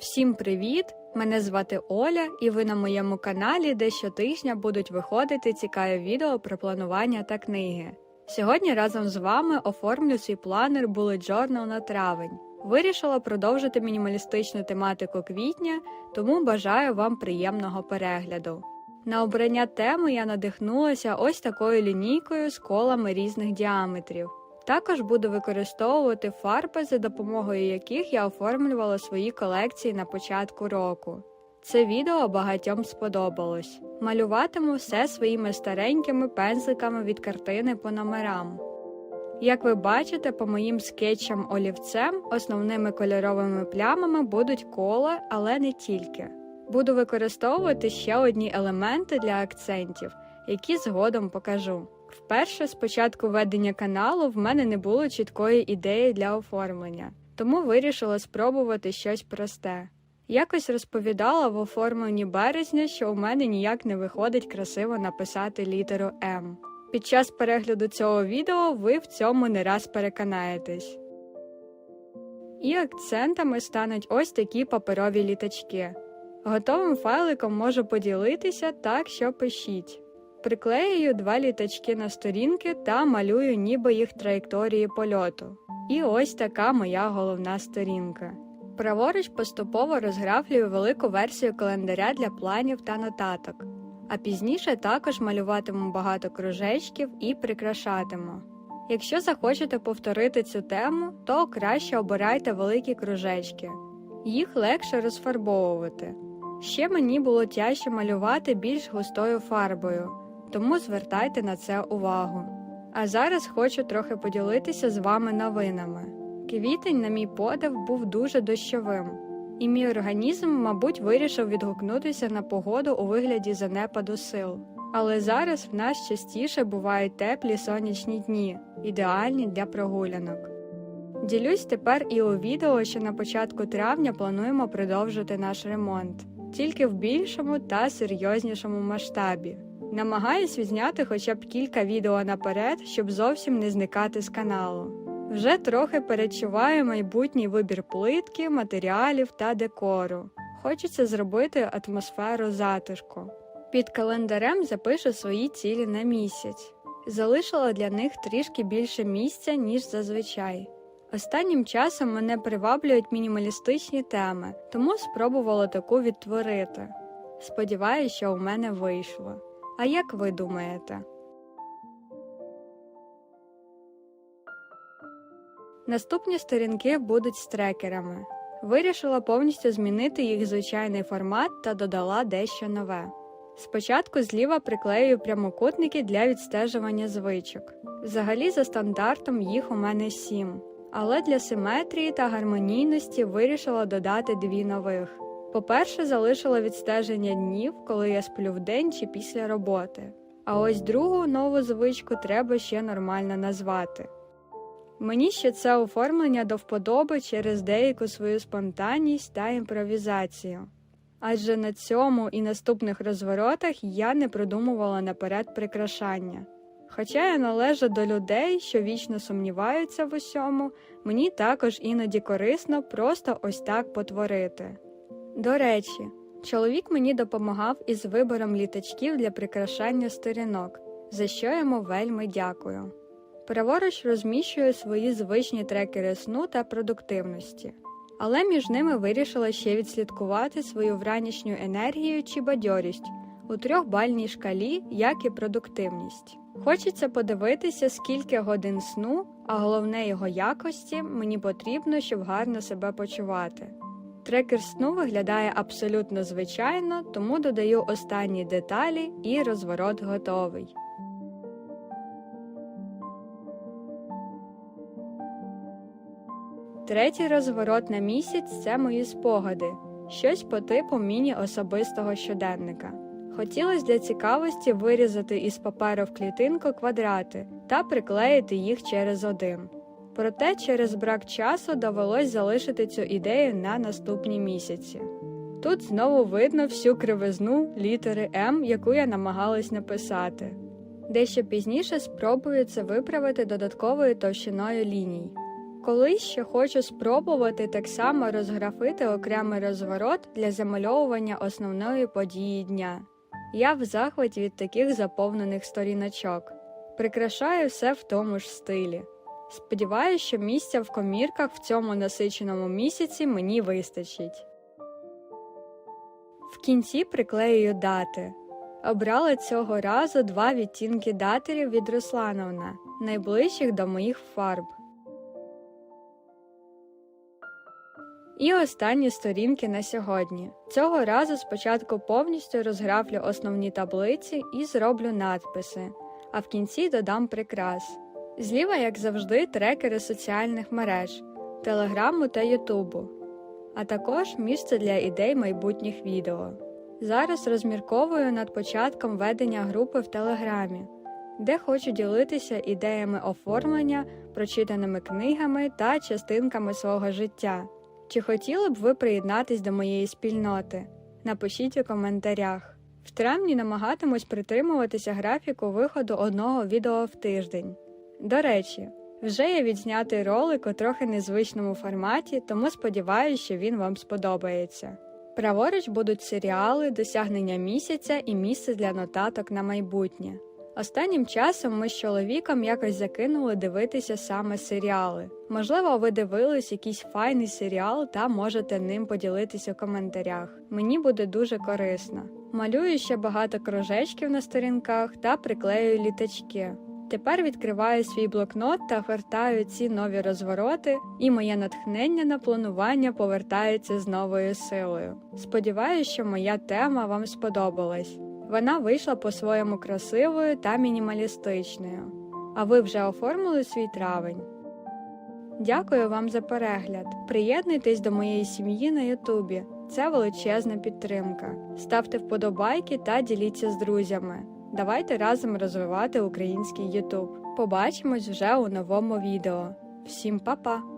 Всім привіт! Мене звати Оля, і ви на моєму каналі, де щотижня будуть виходити цікаві відео про планування та книги. Сьогодні разом з вами оформлю свій планер Bullet Journal на травень. Вирішила продовжити мінімалістичну тематику квітня, тому бажаю вам приємного перегляду. На обрання теми я надихнулася ось такою лінійкою з колами різних діаметрів. Також буду використовувати фарби, за допомогою яких я оформлювала свої колекції на початку року. Це відео багатьом сподобалось. Малюватиму все своїми старенькими пензликами від картини по номерам. Як ви бачите, по моїм скетчам олівцем основними кольоровими плямами будуть кола, але не тільки. Буду використовувати ще одні елементи для акцентів, які згодом покажу. Вперше з початку ведення каналу в мене не було чіткої ідеї для оформлення, тому вирішила спробувати щось просте. Якось розповідала в оформленні березня, що у мене ніяк не виходить красиво написати літеру М. Під час перегляду цього відео ви в цьому не раз переконаєтесь. І акцентами стануть ось такі паперові літачки. Готовим файликом можу поділитися, так що пишіть. Приклеюю два літачки на сторінки та малюю ніби їх траєкторії польоту. І ось така моя головна сторінка. Праворуч поступово розграфлюю велику версію календаря для планів та нотаток, а пізніше також малюватиму багато кружечків і прикрашатиму. Якщо захочете повторити цю тему, то краще обирайте великі кружечки, їх легше розфарбовувати. Ще мені було тяжче малювати більш густою фарбою, тому звертайте на це увагу. А зараз хочу трохи поділитися з вами новинами. Квітень, на мій подив, був дуже дощовим, і мій організм, мабуть, вирішив відгукнутися на погоду у вигляді занепаду сил. Але зараз в нас частіше бувають теплі сонячні дні, ідеальні для прогулянок. Ділюсь тепер і у відео, що на початку травня плануємо продовжити наш ремонт, тільки в більшому та серйознішому масштабі. Намагаюсь відзняти хоча б кілька відео наперед, щоб зовсім не зникати з каналу. Вже трохи передчуваю майбутній вибір плитки, матеріалів та декору. Хочеться зробити атмосферу затишку. Під календарем запишу свої цілі на місяць. Залишила для них трішки більше місця, ніж зазвичай. Останнім часом мене приваблюють мінімалістичні теми, тому спробувала таку відтворити. Сподіваюсь, що у мене вийшло. А як ви думаєте? Наступні сторінки будуть з трекерами. Вирішила повністю змінити їх звичайний формат та додала дещо нове. Спочатку зліва приклею прямокутники для відстежування звичок. Взагалі, за стандартом їх у мене сім, але для симетрії та гармонійності вирішила додати дві нових. По-перше, залишила відстеження днів, коли я сплю вдень чи після роботи. А ось другу нову звичку треба ще нормально назвати. Мені ще це оформлення до вподоби через деяку свою спонтанність та імпровізацію. Адже на цьому і наступних розворотах я не продумувала наперед прикрашання. Хоча я належу до людей, що вічно сумніваються в усьому, мені також іноді корисно просто ось так потворити. До речі, чоловік мені допомагав із вибором літачків для прикрашання сторінок, за що йому вельми дякую. Праворуч розміщую свої звичні трекери сну та продуктивності, але між ними вирішила ще відслідкувати свою вранішню енергію чи бадьорість у трьохбальній шкалі, як і продуктивність. Хочеться подивитися, скільки годин сну, а головне його якості мені потрібно, щоб гарно себе почувати. Трекер сну виглядає абсолютно звичайно, тому додаю останні деталі і розворот готовий. Третій розворот на місяць це мої спогади, щось по типу міні-особистого щоденника. Хотілося для цікавості вирізати із паперу в клітинку квадрати та приклеїти їх через один. Проте через брак часу довелось залишити цю ідею на наступні місяці. Тут знову видно всю кривизну літери М, яку я намагалась написати. Дещо пізніше спробую це виправити додатковою товщиною ліній. Колись ще хочу спробувати так само розграфити окремий розворот для замальовування основної події дня. Я в захваті від таких заповнених сторіночок. Прикрашаю все в тому ж стилі. Сподіваюся, що місця в комірках в цьому насиченому місяці мені вистачить. В кінці приклеюю дати. Обрала цього разу два відтінки датерів від Руслановна, найближчих до моїх фарб. І останні сторінки на сьогодні. Цього разу спочатку повністю розграфлю основні таблиці і зроблю надписи, а в кінці додам прикрас. Зліва, як завжди, трекери соціальних мереж, телеграму та Ютубу, а також місце для ідей майбутніх відео. Зараз розмірковую над початком ведення групи в Телеграмі, де хочу ділитися ідеями оформлення, прочитаними книгами та частинками свого життя. Чи хотіли б ви приєднатись до моєї спільноти? Напишіть у коментарях. В травні намагатимусь притримуватися графіку виходу одного відео в тиждень. До речі, вже є відзнятий ролик у трохи незвичному форматі, тому сподіваюся, що він вам сподобається. Праворуч будуть серіали, досягнення місяця і місце для нотаток на майбутнє. Останнім часом ми з чоловіком якось закинули дивитися саме серіали. Можливо, ви дивились якийсь файний серіал та можете ним поділитися у коментарях. Мені буде дуже корисно. Малюю ще багато кружечків на сторінках та приклеюю літачки. Тепер відкриваю свій блокнот та гортаю ці нові розвороти, і моє натхнення на планування повертається з новою силою. Сподіваюся, що моя тема вам сподобалась. Вона вийшла по-своєму красивою та мінімалістичною. А ви вже оформили свій травень? Дякую вам за перегляд. Приєднуйтесь до моєї сім'ї на Ютубі. Це величезна підтримка. Ставте вподобайки та діліться з друзями. Давайте разом розвивати український Ютуб. Побачимось вже у новому відео. Всім па-па!